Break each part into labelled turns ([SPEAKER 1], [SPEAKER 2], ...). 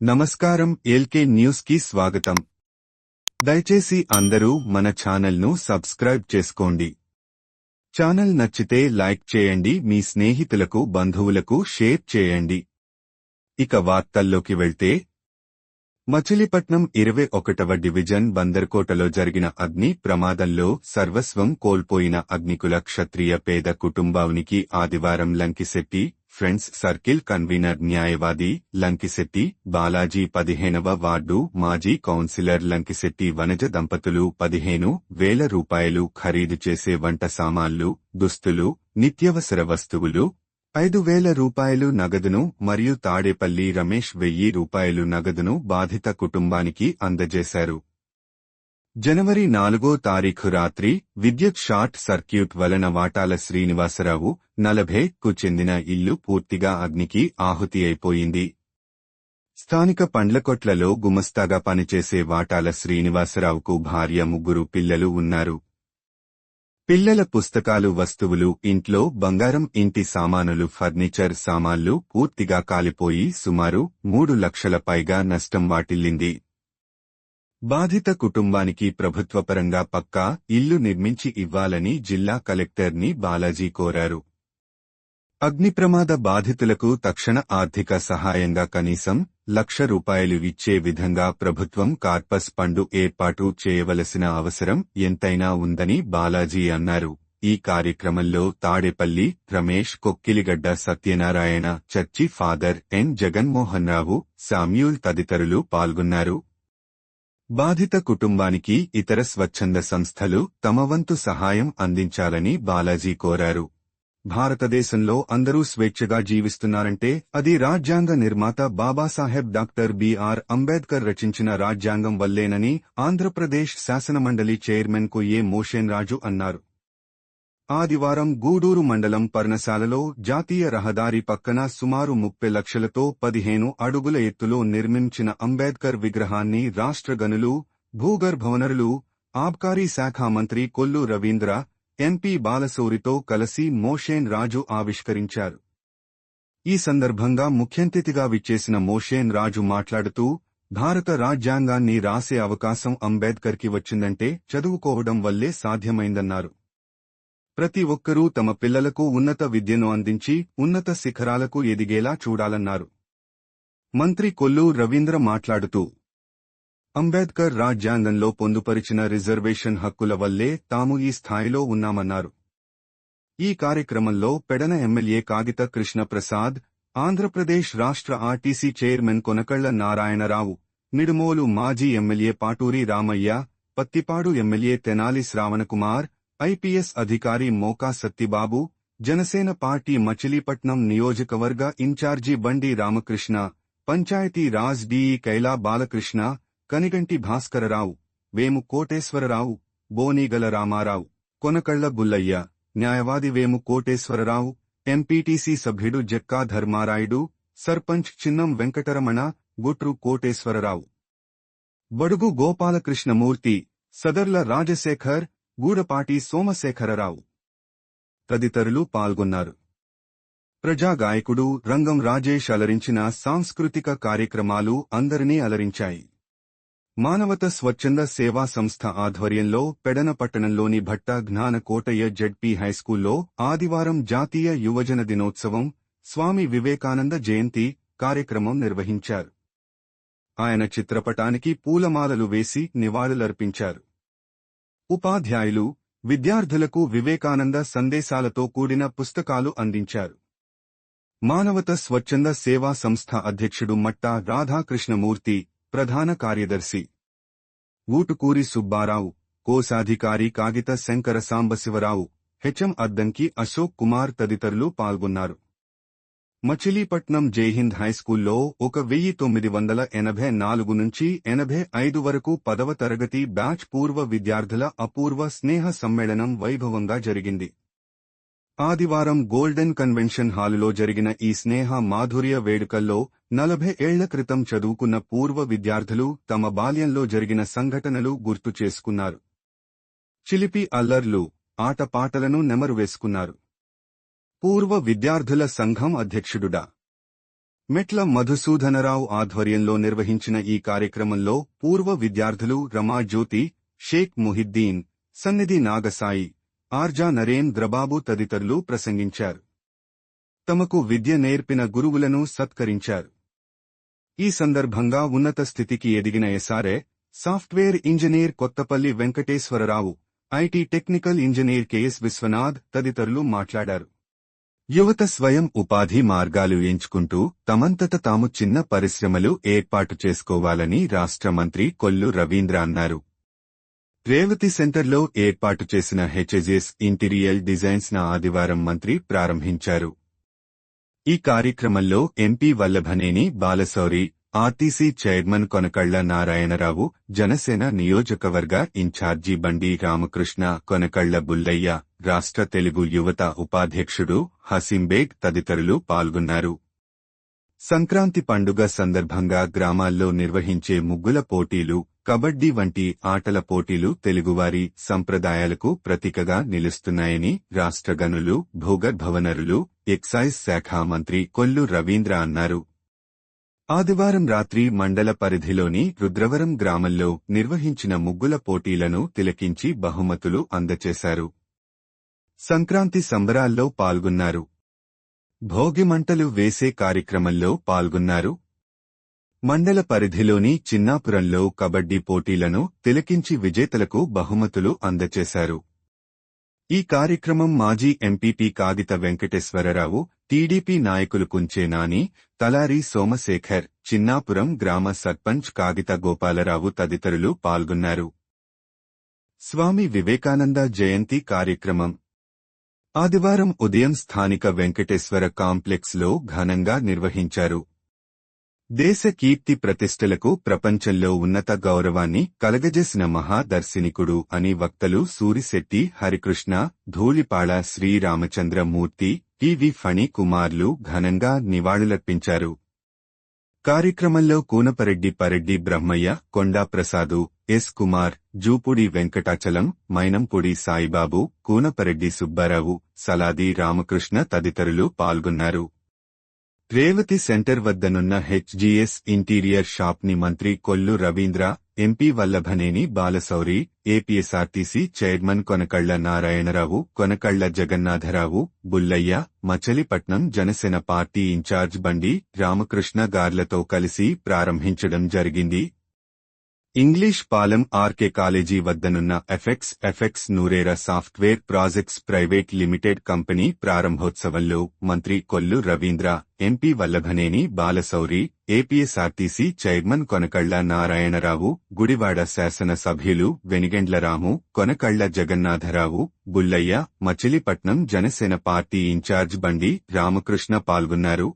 [SPEAKER 1] నమస్కారం ఎల్కే న్యూస్కి స్వాగతం. దయచేసి అందరూ మన ఛానల్ను సబ్స్క్రైబ్ చేసుకోండి. ఛానల్ నచ్చితే లైక్ చేయండి మీ స్నేహితులకు బంధువులకు షేర్ చేయండి. ఇక వార్తల్లోకి వెళ్తే మచిలీపట్నం ఇరవై ఒకటవ డివిజన్ బందర్కోటలో జరిగిన అగ్ని ప్రమాదంలో సర్వస్వం కోల్పోయిన అగ్నికుల క్షత్రియ పేద కుటుంబానికి ఆదివారం లంకిశెట్టి ఫ్రెండ్స్ సర్కిల్ కన్వీనర్ న్యాయవాది లంకిశెట్టి బాలాజీ పదిహేనవ వార్డు మాజీ కౌన్సిలర్ లంకిశెట్టి వనజ దంపతులు పదిహేను వేల రూపాయలు ఖరీదు చేసే వంట సామాన్లు దుస్తులు నిత్యవసర వస్తువులు ఐదు వేల రూపాయలు నగదును మరియు తాడేపల్లి రమేష్ వెయ్యి రూపాయలు నగదును బాధిత కుటుంబానికి అందజేశారు. జనవరి నాలుగో తారీఖు రాత్రి విద్యుత్ షార్ట్ సర్క్యూట్ వలన వాటాల శ్రీనివాసరావు నలభేకు చెందిన ఇల్లు పూర్తిగా అగ్నికి ఆహుతి అయిపోయింది. స్థానిక పండ్లకొట్లలో గుమస్తాగా పనిచేసే వాటాల శ్రీనివాసరావుకు భార్య ముగ్గురు పిల్లలు ఉన్నారు. పిల్లల పుస్తకాలు వస్తువులు ఇంట్లో బంగారం ఇంటి సామానులు ఫర్నిచర్ సామాన్లు పూర్తిగా కాలిపోయి సుమారు మూడు లక్షల పైగా నష్టం వాటిల్లింది. బాధిత కుటుంబానికి ప్రభుత్వపరంగా పక్కా ఇల్లు నిర్మించి ఇవ్వాలని జిల్లా కలెక్టర్ని బాలాజీ కోరారు. అగ్నిప్రమాద బాధితులకు తక్షణ ఆర్థిక సహాయంగా కనీసం లక్ష రూపాయలు ఇచ్చే విధంగా ప్రభుత్వం కార్పస్ పండు ఏర్పాటు చేయవలసిన అవసరం ఎంతైనా ఉందని బాలాజీ అన్నారు. ఈ కార్యక్రమంలో Tadepalli Ramesh Kokkiligadda Satyanarayana church father N. Jaganmohan Rao Samuel తదితరులు పాల్గొన్నారు. బాధిత కుటుంబానికి ఇతర స్వచ్ఛంద సంస్థలు తమ వంతు సహాయం అందించాలని బాలాజీ కోరారు. భారతదేశంలో అందరూ స్వేచ్ఛగా జీవిస్తున్నారంటే అది రాజ్యాంగ నిర్మాత బాబాసాహెబ్ డాక్టర్ బిఆర్ అంబేద్కర్ రచించిన రాజ్యాంగం వల్లేనని ఆంధ్రప్రదేశ్ శాసనమండలి చైర్మన్కు ఏ మోషేన్ రాజు అన్నారు. ఆదివారం గూడూరు మండలం పర్ణశాలలో జాతీయ రహదారి పక్కన సుమారు ముప్పై లక్షలతో పదిహేను అడుగుల ఎత్తులో నిర్మించిన అంబేద్కర్ విగ్రహాన్ని రాష్ట్ర గనులు భూగర్భవనరులు ఆబ్కారీ శాఖ మంత్రి కొల్లు రవీంద్ర ఎంపీ బాలసూరితో కలిసి మోషేన్ రాజు ఆవిష్కరించారు. ఈ సందర్భంగా ముఖ్యంతిథిగా విచ్చేసిన మోషేన్ రాజు మాట్లాడుతూ భారత రాజ్యాంగాన్ని రాసే అవకాశం అంబేద్కర్కి వచ్చిందంటే చదువుకోవడం వల్లే సాధ్యమైందన్నారు. ప్రతి ఒక్కరూ తమ పిల్లలకు ఉన్నత విద్యను అందించి ఉన్నత శిఖరాలకు ఎదిగేలా చూడాలన్నారు. మంత్రి కొల్లు రవీంద్ర మాట్లాడుతూ అంబేద్కర్ రాజ్యాంగంలో పొందుపరిచిన రిజర్వేషన్ హక్కుల వల్లే తాము ఈ స్థాయిలో ఉన్నామన్నారు. ఈ కార్యక్రమంలో పెడన ఎమ్మెల్యే కాగిత కృష్ణప్రసాద్ ఆంధ్రప్రదేశ్ రాష్ట్ర ఆర్టీసీ చైర్మన్ కొనకళ్ళ నారాయణరావు నిడుమోలు మాజీ MLA Paturi Ramaiah Pattipadu MLA Tenali Sravanakumar IPS అధికారి మోకా సత్తిబాబు జనసేన పార్టీ మచిలీపట్నం నియోజకవర్గ ఇన్ఛార్జి బండి రామకృష్ణ పంచాయతీ రాజ్ డిఈ కైలా బాలకృష్ణ కనిగంటి భాస్కరరావు వేము కోటేశ్వరరావు బోనీగల రామారావు కొనకళ్ళ బుల్లయ్య న్యాయవాది వేము కోటేశ్వరరావు ఎంపీటీసీ సభ్యుడు జక్కా ధర్మారాయుడు సర్పంచ్ చిన్నం వెంకటరమణ గుట్రు కోటేశ్వరరావు. బడుగు గోపాలకృష్ణమూర్తి సదర్ల రాజశేఖర్ గూడపాటి సోమశేఖరరావు. తదితరులు పాల్గొన్నారు. ప్రజాగాయకుడు రంగం రాజేష్ అలరించిన సాంస్కృతిక కార్యక్రమాలు అందరినీ అలరించాయి. మానవత స్వచ్ఛంద సేవా సంస్థ ఆధ్వర్యంలో పెడన పట్టణంలోని భట్ట జ్ఞాన కోటయ్య జడ్పీ హైస్కూల్లో ఆదివారం జాతీయ యువజన దినోత్సవం స్వామి వివేకానంద జయంతి కార్యక్రమం నిర్వహించారు. ఆయన చిత్రపటానికి పూలమాలలు వేసి నివాళులర్పించారు. ఉపాధ్యాయులు విద్యార్థులకు వివేకానంద సందేశాలతో కూడిన పుస్తకాలు అందించారు. మానవత స్వచ్ఛంద సేవా సంస్థ అధ్యక్షుడు మట్టా రాధాకృష్ణమూర్తి ప్రధాన కార్యదర్శి. ఊటుకూరి సుబ్బారావు కోశాధికారి కాగిత శంకర సాంబశివరావు హెచ్ఎం అద్దంకి అశోక్ కుమార్ తదితరులు పాల్గొన్నారు. మచిలీపట్నం జైహింద్ హైస్కూల్లో ఒక వెయ్యి తొమ్మిది వందల ఎనభై నాలుగు నుంచి ఎనభై ఐదు వరకు పదవ తరగతి బ్యాచ్ పూర్వ విద్యార్థుల అపూర్వ స్నేహ సమ్మేళనం వైభవంగా జరిగింది. ఆదివారం గోల్డెన్ కన్వెన్షన్ హాలులో జరిగిన ఈ స్నేహ మాధుర్య వేడుకల్లో నలభై ఏళ్ళ క్రితం చదువుకున్న పూర్వ విద్యార్థులు తమ బాల్యంలో జరిగిన సంఘటనలు గుర్తు చేసుకున్నారు. చిలిపి అల్లర్లు ఆటపాటలను నెమరు వేసుకున్నారు. పూర్వ విద్యార్థుల సంఘం అధ్యక్షుడుడా. మెట్ల మధుసూదనరావు ఆధ్వర్యంలో నిర్వహించిన ఈ కార్యక్రమంలో పూర్వ విద్యార్థులు రమాజ్యోతి షేక్ ముహిద్దీన్ సన్నిధి నాగసాయి ఆర్జా నరేంద్రబాబు తదితరులు ప్రసంగించారు. తమకు విద్య నేర్పిన గురువులను సత్కరించారు. ఈ సందర్భంగా ఉన్నత స్థితికి ఎదిగిన SRA software engineer Kothapalli Venkateswararao IT technical engineer KS Viswanath తదితరులు మాట్లాడారు. యువత స్వయం ఉపాధి మార్గాలు ఎంచుకుంటూ తమంతట తాము చిన్న పరిశ్రమలు ఏర్పాటు చేసుకోవాలని రాష్ట్ర మంత్రి కొల్లు రవీంద్ర అన్నారు. రేవతి సెంటర్లో ఏర్పాటు చేసిన హెచ్ఎజెస్ ఇంటీరియల్ డిజైన్స్ న ఆదివారం మంత్రి ప్రారంభించారు. ఈ కార్యక్రమంలో MP Vallabhaneni Balashowry RTC chairman Konakalla Narayanarao Janasena నియోజకవర్గ ఇన్ఛార్జి బండి రామకృష్ణ కొనకళ్ళ బుల్లయ్య రాష్ట్ర తెలుగు యువత ఉపాధ్యక్షుడు హసింబేగ్ తదితరులు పాల్గొన్నారు. సంక్రాంతి పండుగ సందర్భంగా గ్రామాల్లో నిర్వహించే ముగ్గుల పోటీలు కబడ్డీ వంటి ఆటల పోటీలు తెలుగువారి సంప్రదాయాలకు ప్రతీకగా నిలుస్తున్నాయని రాష్ట్ర గనులు భూగర్భవనరులు ఎక్సైజ్ శాఖ మంత్రి కొల్లు రవీంద్ర అన్నారు. ఆదివారం రాత్రి మండల పరిధిలోని రుద్రవరం గ్రామంలో నిర్వహించిన ముగ్గుల పోటీలను తిలకించి బహుమతులు అందచేశారు. సంక్రాంతి సంబరాల్లో పాల్గొన్నారు. భోగి మంటలు వేసే కార్యక్రమంలో పాల్గొన్నారు. మండల పరిధిలోని చిన్నాపురంలో కబడ్డీ పోటీలను తిలకించి విజేతలకు బహుమతులు అందచేశారు. ఈ కార్యక్రమం మాజీ ఎంపీపీ కాగిత వెంకటేశ్వరరావు టీడీపీ నాయకులు కుంచే నాని తలారి సోమశేఖర్ చిన్నాపురం గ్రామ సర్పంచ్ కాగిత గోపాలరావు తదితరులు పాల్గొన్నారు. స్వామి వివేకానంద జయంతి కార్యక్రమం. ఆదివారం ఉదయం స్థానిక వెంకటేశ్వర కాంప్లెక్స్లో ఘనంగా నిర్వహించారు. దేశ కీర్తి ప్రతిష్టలకు ప్రపంచంలో ఉన్నత గౌరవాన్ని కలగజేసిన మహాదర్శినికుడు అని వక్తలు సూరిశెట్టి హరికృష్ణ ధూళిపాళ శ్రీరామచంద్రమూర్తి టివి ఫణి కుమార్లు ఘనంగా నివాళులర్పించారు. కార్యక్రమంలో కూనపరెడ్డి పరెడ్డి బ్రహ్మయ్య కొండా ప్రసాదు ఎస్ కుమార్ జూపుడి వెంకటాచలం మైనంపూడి సాయిబాబు కూనపరెడ్డి సుబ్బారావు సలాది రామకృష్ణ తదితరులు పాల్గొన్నారు. రేవతి సెంటర్ వద్దనున్న హెచ్జీఎస్ ఇంటీరియర్ షాప్ని మంత్రి Kollu Ravindra MP Vallabhaneni Balashowry APSRTC chairman Konakalla Narayanarao Konakalla Jagannatharao Bullaiah Machilipatnam Janasena party in charge Bandi Ramakrishna గార్లతో కలిసి ప్రారంభించడం జరిగింది. ఇంగ్లీష్ పాలెం ఆర్కే కాలేజీ వద్దనున్న effects effects నూరేరా software projects private limited company ప్రారంభోత్సవంలో మంత్రి Kollu Ravindra MP Vallabhaneni Balashowry APSRTC chairman Konakalla Narayanarao Gudivada శాసన సభ్యులు Venigandla Ramu Konakalla Jagannatharao Bullaiah Machilipatnam Janasena party in charge Bandi Ramakrishna పాల్గొన్నారు.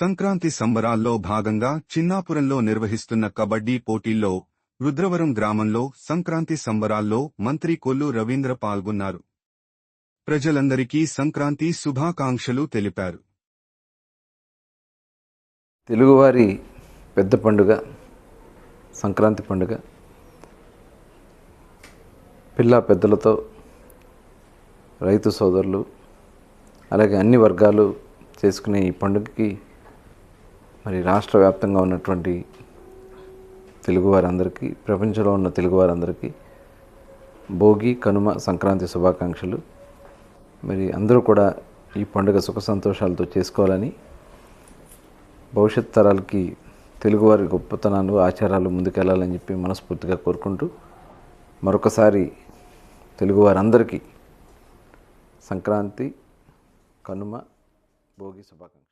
[SPEAKER 1] సంక్రాంతి సంబరాల్లో భాగంగా చిన్నాపురంలో నిర్వహిస్తున్న కబడ్డీ పోటీల్లో రుద్రవరం గ్రామంలో సంక్రాంతి సంబరాల్లో మంత్రి కొల్లు రవీంద్ర పాల్గొన్నారు. ప్రజలందరికీ సంక్రాంతి శుభాకాంక్షలు తెలిపారు.
[SPEAKER 2] తెలుగువారి పెద్ద పండుగ సంక్రాంతి పండుగ. పిల్ల పెద్దలతో రైతు సోదరులు అలాగే అన్ని వర్గాలు చేసుకునే ఈ పండుగకి మరి రాష్ట్ర వ్యాప్తంగా ఉన్నటువంటి తెలుగువారందరికీ ప్రపంచంలో ఉన్న తెలుగువారందరికీ భోగి కనుమ సంక్రాంతి శుభాకాంక్షలు. మరి అందరూ కూడా ఈ పండుగ సుఖ సంతోషాలతో చేసుకోవాలని భవిష్యత్ తరాలకి తెలుగువారి గొప్పతనాలు ఆచారాలు ముందుకెళ్ళాలని చెప్పి మనస్ఫూర్తిగా కోరుకుంటూ మరొకసారి తెలుగువారందరికీ సంక్రాంతి కనుమ భోగి శుభాకాంక్షలు.